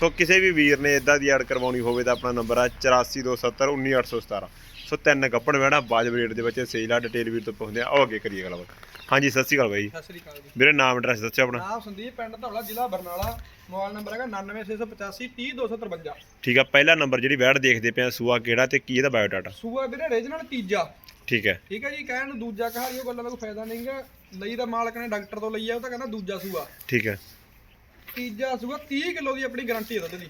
ਸੋ ਕਿਸੇ ਵੀ ਵੀਰ ਨੇ ਇਦਾਂ ਦੀ ਐਡ ਕਰਵਾਉਣੀ ਹੋਵੇ ਤਾਂ ਆਪਣਾ ਨੰਬਰ ਆ 8427191817 ਸੋ ਤਿੰਨ ਕੱਪੜ ਵੈਣਾ ਬਾਜਬ ਰੇਟ ਦੇ ਵਿੱਚ ਸੇਲ ਆ ਡਿਟੇਲ ਵੀਰ ਤੋਂ ਪੁੱਛਦੇ ਆ। ਆਓ ਅੱਗੇ ਕਰੀਏ ਗੱਲਬਾਤ। ਹਾਂਜੀ ਸਤਿ ਸ਼੍ਰੀ ਅਕਾਲ ਬਾਈ। ਸਤਿ ਸ੍ਰੀ ਅਕਾਲ ਜੀ। ਵੀਰੇ ਨਾਮ ਐਡਰੈਸ ਦੱਸਿਓ ਆਪਣਾ। ਨਾਮ ਸੰਦੀਪ ਪਿੰਡ ਧੌਲਾ ਜ਼ਿਲ੍ਹਾ ਬਰਨਾਲਾ। ਮੋਬਾਈਲ ਨੰਬਰ ਹੈਗਾ 99685 30253 ਠੀਕ ਆ ਪਹਿਲਾ ਨੰਬਰ ਜਿਹੜੀ ਵੈੜ ਦੇਖਦੇ ਪਏ ਆ ਸੂਆ ਕਿਹੜਾ ਤੇ ਕੀ ਇਹਦਾ ਬਾਇਓਡਾਟਾ ਸੂਆ ਵੀਰੇ ਰੀਜਨਲ ਤੀਜਾ। ਠੀਕ ਹੈ। ਠੀਕ ਹੈ ਜੀ ਕਹਿਣ ਨੂੰ ਦੂਜਾ ਕਹਾਰੀ ਉਹ ਗੱਲਾਂ ਦਾ ਕੋਈ ਫਾਇਦਾ ਨਹੀਂਗਾ ਲਈ ਤਾਂ ਮਾਲਕ ਨੇ ਡਾਕਟਰ ਤੋਂ ਲਈ ਆ ਉਹ ਤਾਂ ਕਹਿੰਦਾ ਦੂਜਾ ਸੂਆ। ਠੀਕ ਹੈ। ਤੀਜਾ ਸੂਆ 30 ਕਿਲੋ ਦੀ ਆਪਣੀ ਗਾਰੰਟੀ ਹੈ ਦੁੱਧ ਦੀ।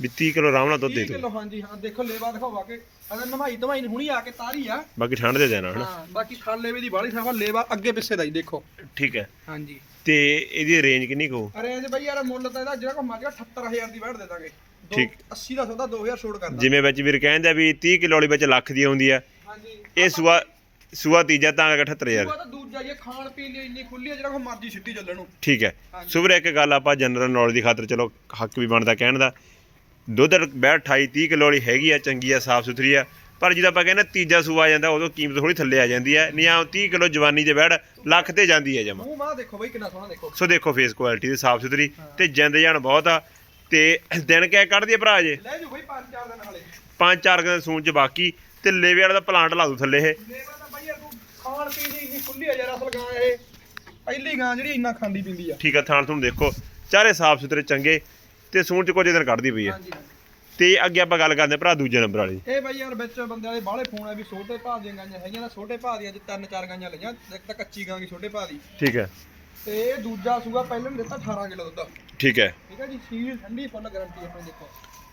ਵੀ 30 ਕਿਲੋ ਆਰਾਮ ਨਾਲ ਦੁੱਧ ਦੇ 30 ਦਿਓ। ਕਿਲੋ ਹਾਂਜੀ ਹਾਂ ਦੇਖੋ ਲੇਵਾ ਦਿਖਾਵਾ ਕੇ ਅਗਰ ਨਮਾਈ ਧਮਾਈ ਨੂੰ ਹੁਣੀ ਆ ਕੇ ਤਾਰੀ ਆ। ਬਾਕੀ ਠੰਡ ਦੇ ਦੇਣਾ ਹਨਾ? ਹਾਂ ਬਾਕੀ ਖਾਲ ਲੇਵੇ ਦੀ ਬਾਲੀ ਸਾਫਾ ਲੇਵਾ ਅੱਗੇ ਪਿੱਛੇ ਦਾ ਹੀ ਦੇਖੋ। ਠੀਕ ਹੈ। ਹਾਂਜੀ। ਤੇ ਇਹਦੀ ਰੇਂਜ ਕਿੰਨੀ ਕੁ? ਅਰੇ ਜੀ ਬਈ ਯਾਰ ਮੁੱਲ ਤਾਂ ਇਹਦਾ ਜਿਹੜਾ ਕੋ ਮਰ ਗਿਆ 78000 ਦੀ ਵੜ ਦੇ ਦਾਂਗੇ। ਠੀਕ। 80 ਦਾ ਸੌਦਾ 2000 ਛੋੜ ਕਰਦਾ ਜਿਵੇਂ ਵਿੱਚ ਵੀਰ ਕਹਿੰਦੇ ਵੀ 30 ਕਿਲੋ ਵਾਲੀ ਵਿੱਚ ਲੱਖ ਦੀ ਆਉਂਦੀ ਆ। ਹਾਂਜੀ। ਇਹ ਸੂਆ ਸੂਆ ਤੀਜਾ ਤਾਂ 78000 ਉਹ ਤਾਂ ਦੂਜਾ ਇਹ ਖਾਣ ਪੀਣ ਲਈ ਇੰਨੀ ਖੁੱਲੀ ਹੈ ਜਿਹੜਾ ਕੋ ਮਰਜ਼ੀ ਛਿੱਟੀ ਚੱਲਣ ਨੂੰ। ਠੀਕ ਹੈ। ਹਾਂਜੀ। ਸੁਬਰ ਇੱਕ ਗੱਲ ਆਪਾਂ ਜਨਰਲ ਨੌਲੇਜ ਦੀ ਖਾਤਰ ਚਲੋ ਹੱਕ ਵੀ ਬਣਦਾ ਕਹਿਣ ਦਾ। ਦੁੱਧ ਬੈਠ 28 30 ਕਿਲੋ ਵਾਲੀ ਹੈਗੀ ਆ ਚੰਗੀ ਆ ਸਾਫ਼ ਸੁਥਰੀ ਆ। ਪਰ ਜਦੋਂ ਆਪਾਂ ਕਹਿੰਦੇ ਤੀਜਾ ਸੂਆ ਆ ਜਾਂਦਾ ਉਦੋਂ ਕੀਮਤ ਥੋੜੀ ਥੱਲੇ ਆ ਜਾਂਦੀ ਹੈ। ਨਹੀਂ ਆ 30 ਕਿਲੋ ਜਵਾਨੀ ਦੇ ਬੈੜ ਲੱਖ ਤੇ ਜਾਂਦੀ ਹੈ ਜਮਾ। ਮੂੰਹ ਮਾਹ ਦੇਖੋ ਬਈ ਕਿੰਨਾ ਸੋਹਣਾ ਦੇਖੋ। ਸੋ ਦੇਖੋ ਫੇਸ ਕੁਆਲਿਟੀ ਦੀ ਸਾਫ਼ ਸੁਥਰੀ ਤੇ ਜਿੰਦ ਜਾਨ ਬਹੁਤ ਆ। ਤੇ ਦਿਨ ਕਿਆ ਕੱਢਦੀ ਆ ਭਰਾ ਜੇ? ਲੈ ਜੂ ਬਈ ਪੰਜ ਚਾਰ ਦਿਨ ਹਾਲੇ। ਪੰਜ ਚਾਰ ਦਿਨ ਸੂਣ ਚ ਬਾਕੀ। ਤੇ ਲੇਵੇ ਵਾਲਾ ਦਾ ਪਲਾਂਟ ਲਾ ਦੂ ਥੱਲੇ ਇਹ ਤਾਂ ਬਈ ਯਾਰ ਤੂੰ ਖਾਣ ਪੀਣ ਦੀ ਇੰਨੀ ਖੁੱਲੀ ਹੈ ਯਾਰ ਅਸਲ ਗਾਂ ਇਹ। ਪਹਿਲੀ ਗਾਂ ਜਿਹੜੀ ਇੰਨਾ ਖਾਂਦੀ ਪੀਂਦੀ ਆ। ਠੀਕ ਆ ਥਾਣ ਤੁਹਾਨੂੰ ਦੇਖੋ। ਚਾਰੇ ਸਾਫ਼ ਸੁਥਰੇ ਚੰਗੇ ਤੇ ਸੂਣ ਚ ਕੁਝ ਦਿਨ ਕੱਢਦੀ ਪਈ ਆ। ਹਾਂਜੀ। ਤੇ ਅੱਗੇ ਆਪਾਂ ਗੱਲ ਕਰਦੇ ਆ ਭਰਾ ਦੂਜੇ ਨੰਬਰ ਵਾਲੀ। ਇਹ ਬਈ ਯਾਰ ਵਿੱਚ ਬੰਦੇ ਵਾਲੇ ਬਾਹਲੇ ਫੋਨ ਆ ਵੀ ਛੋਟੇ ਭਾਅ ਦੀਆਂ ਗਾਂਆਂ ਹੈਗੀਆਂ ਤਾਂ ਛੋਟੇ ਭਾਅ ਦੀਆਂ ਅੱਜ ਤਿੰਨ ਚਾਰ ਗਾਂਆਂ ਲਈਆਂ ਇੱਕ ਤਾਂ ਕੱਚੀ ਗਾਂ ਦੀ ਛੋਟੇ ਭਾਅ ਦੀ। ਠੀਕ ਹੈ। ਤੇ ਇਹ ਦੂਜਾ ਸੂਆ ਪਹਿਲਾਂ ਨੇ ਦਿੱਤਾ 18 ਕਿਲੋ ਦੁੱਧ। ਠੀਕ ਹੈ। ਠੀਕ ਹੈ ਜੀ ਸੀਲ ਠੰਡੀ ਫੁੱਲ ਗਾਰੰਟੀ ਆਪਣੀ ਦੇਖੋ।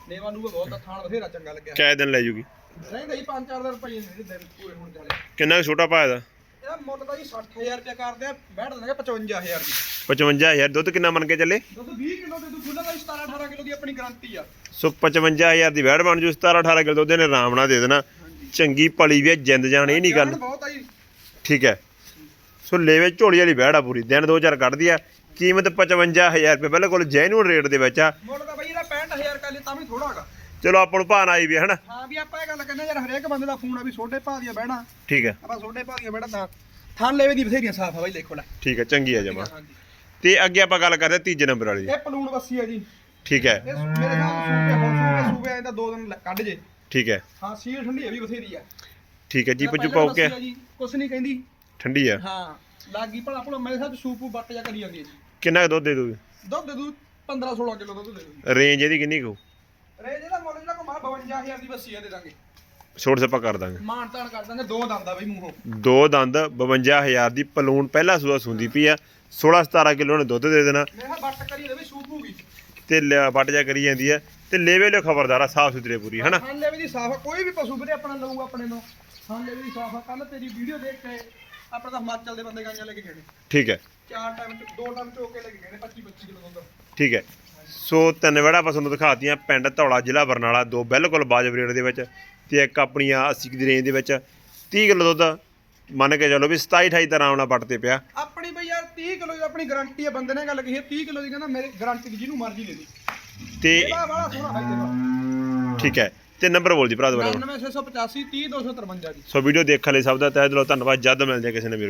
ਨੇਵਾ ਨੂੰ ਬਹੁਤ ਆ ਥਾਣ ਬਥੇਰਾ ਚੰਗਾ ਲੱਗਿਆ। ਕਿਆ ਦਿਨ ਲੈ ਜੂਗੀ। ਰਹਿੰਦਾ ਜੀ 5-4 ਦਿਨ ਰੁਪਏ ਨੇ ਦਿਨ ਪੂਰੇ ਹੋਣ ਚਾਲੇ ਕਿੰਨਾ ਕੁ ਛੋਟਾ ਭਾਅ ਦਾ ਇਹਦਾ? ਤਾਂ ਜੀ 60000 ਰੁਪਏ ਕਰਦੇ ਆ ਬੈਠ ਦਿੰਦੇ 55000 ਦੀ। 55000 ਦੁੱਧ ਕਿੰਨਾ ਮੰਨ ਕੇ ਚੱਲੇ? ਦੁੱਧ 20 ਕਿਲੋ ਦੇ ਤੂੰ ਖੁੱਲਾ ਤਾਂ 17 18 ਕਿਲੋ ਦੀ ਆਪਣੀ ਗਾਰੰਟੀ ਆ। ਸੋ 55000 ਦੀ ਵੈੜ ਬਣ ਜੂ 17 18 ਕਿਲੋ ਦੁੱਧ ਨੇ ਆਰਾਮ ਨਾਲ ਦੇ ਦੇਣਾ। ਚੰਗੀ ਪਲੀ ਵੀ ਜਿੰਦ ਜਾਣ ਇਹ ਨਹੀਂ ਗੱਲ। ਜਾਨ ਬਹੁਤ ਆ ਜੀ। ਠੀਕ ਹੈ। ਸੋ ਲੇਵੇ ਝੋਲੀ ਵਾਲੀ ਵੈੜ ਆ ਪੂਰੀ ਦਿਨ ਦੋ ਚਾਰ ਕੱਢਦੀ ਆ। ਕੀਮਤ 55000 ਰੁਪਏ ਬਿਲਕੁਲ ਜੈਨੂਨ ਰੇਟ ਦੇ ਵਿੱਚ ਆ। ਮੁੱਲ ਤਾਂ ਬਈ ਇਹਦਾ 65000 ਕਰ ਲਈ ਤਾਂ ਵੀ ਥੋੜਾ ਹੈਗਾ। ਚਲੋ ਆਪਾਂ ਨੂੰ ਨਾ ਆਈ ਵੀ ਹੈ ਹਨਾ? ਹਾਂ ਵੀ ਆਪਾਂ ਇਹ ਗੱਲ ਕਹਿੰਦੇ ਯਾਰ ਹਰੇਕ ਬੰਦੇ ਦਾ ਫੋਨ ਆ ਵੀ ਛੋਟੇ ਭਾਅ ਦੀਆਂ ਬਹਿਣਾ ਠੀਕ ਹੈ। ਆਪਾਂ ਛੋਟੇ ਭਾਅ ਦੀਆਂ ਬਹਿਣਾ ਤਾਂ ਥਾਂ ਲੈਵੇ ਦੀ ਬਥੇਰੀਆਂ ਸਾਫ਼ ਆ ਬਈ ਦੇਖੋ ਲੈ। ਠੀਕ ਹੈ ਚੰਗੀ ਆ ਜਮਾ। ਹਾਂਜੀ। ਤੇ ਅੱਗੇ ਆਪਾਂ ਗੱਲ ਕਰਦੇ ਤੀਜੇ ਨੰਬਰ ਵਾਲੀ ਦੀ। ਇਹ ਪਲੂਣ ਬੱਸੀ ਆ ਜੀ। ਠੀਕ ਹੈ ਇਹ ਮੇਰੇ ਨਾਲ ਸੂਪੇ ਹੁਣ ਸੂਪੇ ਸੂਪੇ ਆਏ ਤਾਂ ਦੋ ਦਿਨ ਲ- ਕੱਢ ਜੇ। ਠੀਕ ਹੈ ਹਾਂ ਸੀਲ ਠੰਡੀ ਇਹ ਵੀ ਬਥੇਰੀ ਆ। ਠੀਕ ਹੈ ਜੀਪ ਪਹਿਲਾਂ ਜੁਪਾਉ ਕੇ ਬੱਸੀ ਆ ਜੀ, ਕੁਛ ਨਹੀਂ ਕਹਿੰਦੀ। ਠੰਡੀ ਆ। ਹਾਂ ਲੱਗੀ ਭਲਾ ਭਲਾ ਮੇਰੇ ਸਾਥ ਸੂਪੂ ਬੱਟ ਜਾ ਕਰੀ ਜਾਂਦੀ ਹੈ ਜੀ। ਕਿੰਨਾ ਕੁ ਦੁੱਧ ਦੇ ਦੂਗੀ ਦੁੱਧ ਦੇ ਦੂ 15 16 ਕਿਲੋ ਦੁੱਧ ਦੇ ਦੂ ਰੇਂਜ ਇਹਦੀ ਕਿੰਨੀ ਕੁ ਰੇ ਜਿਹੜਾ ਮੁੱਲ ਜਿਹੜਾ ਕੋ 52000 ਦੀ ਬੱਸੀ ਆ ਦੇ ਦਾਂਗੇ। ਛੋਟ ਸਪਾ ਕਰ ਦਾਂਗੇ। ਮਾਨ ਤਾਨ ਕਰ ਦਾਂਗੇ ਦੋ ਦੰਦ ਆ ਬਈ ਮੂੰਹੋਂ। ਦੋ ਦੰਦ 52000 ਦੀ ਪਲੂਣ ਪਹਿਲਾ ਸੂਆ ਸੁੰਦੀ ਪਈ ਆ। 16 17 ਕਿਲੋ ਨੇ ਦੁੱਧ ਦੇ ਦੇਣਾ। ਮੈਂ ਕਿਹਾ ਬੱਟ ਕਰੀ ਦੇਵੇ ਸੂਪੂਗੀ ਤੇ ਲਿਆ- ਵੱਟ ਜਾ ਕਰੀ ਜਾਂਦੀ ਆ। ਤੇ ਲੇਵੇ ਲਿਓ ਖਬਰਦਾਰ ਆ ਸਾਫ਼ ਸੁਥਰੇ ਪੂਰੀ ਹਨਾ? ਖਾਣ ਲੈਵੇ ਦੀ ਸਾਫ਼ ਆ ਕੋਈ ਵੀ ਪਸ਼ੂ ਵੀਰੇ ਆਪਣਾ ਲਊਗਾ ਆਪਣੇ ਤੋਂ। ਖਾਣ ਲੈਵੇ ਦੀ ਸਾਫ਼ ਆ ਕੱਲ ਤੇਰੀ ਵੀਡੀਓ ਦੇਖ ਕੇ ਆਪਣਾ ਤਾਂ ਹਿਮਾਚਲ ਦੇ ਬੰਦੇ ਗਾਂਆਂ ਲੈ ਕੇ ਗਏ ਨੇ। ਠੀਕ ਹੈ। ਚਾਰ ਟਾਈਮ ਚ ਦੋ ਟਾਈਮ ਚੋ ਕੇ ਲੈ ਕੇ ਗਏ ਨੇ 25 25 ਕਿਲੋ ਦੁੱਧ। ਠੀਕ ਹੈ। ਸੋ ਤਿੰਨ ਵੜਾ ਆਪਾਂ ਤੁਹਾਨੂੰ ਦਿਖਾਤੀਆਂ ਪਿੰਡ ਧੌਲਾ ਜ਼ਿਲ੍ਹਾ ਬਰਨਾਲਾ ਦੋ ਬਿਲਕੁਲ ਬਾਜਬ ਰੇਟ ਦੇ ਵਿੱਚ ਤੇ ਇੱਕ ਆਪਣੀਆਂ 80 ਦੀ ਰੇਂਜ ਦੇ ਵਿੱਚ 30 ਕਿਲੋ ਦੁੱਧ ਮੰਨ ਕੇ ਚੱਲੋ ਵੀ 27 28 ਤਰ੍ਹਾਂ ਆਉਣਾ ਵੱਟ ਤੇ ਪਿਆ। ਆਪਣੀ ਬਈ ਯਾਰ 30 ਕਿਲੋ ਦੀ ਆਪਣੀ ਗਾਰੰਟੀ ਆ ਬੰਦੇ ਨੇ ਗੱਲ ਕਹੀ ਹੈ 30 ਕਿਲੋ ਦੀ ਕਹਿੰਦਾ ਮੇਰੀ ਗਾਰੰਟੀ ਦੀ ਜਿਹਨੂੰ ਮਰਜ਼ੀ ਲੈ ਲਈ ਤੇ ਇਹਦਾ ਬੜਾ ਸੋਹਣਾ ਬਾਈ ਦੇਖੋ ਠੀਕ ਹੈ ਤੇ ਨੰਬਰ ਬੋਲ ਦੀ ਭਰਾ ਦੁਬਾਰਾ 99685 30253 ਜੀ ਸੋ ਵੀਡੀਓ ਦੇਖਣ ਲਈ ਸਭ ਦਾ ਤਹਿ ਦਿਲੋਂ ਧੰਨਵਾਦ ਜਦ ਮਿਲਦੇ ਹਾਂ ਕਿਸੇ ਨੇ ਮੇਰੇ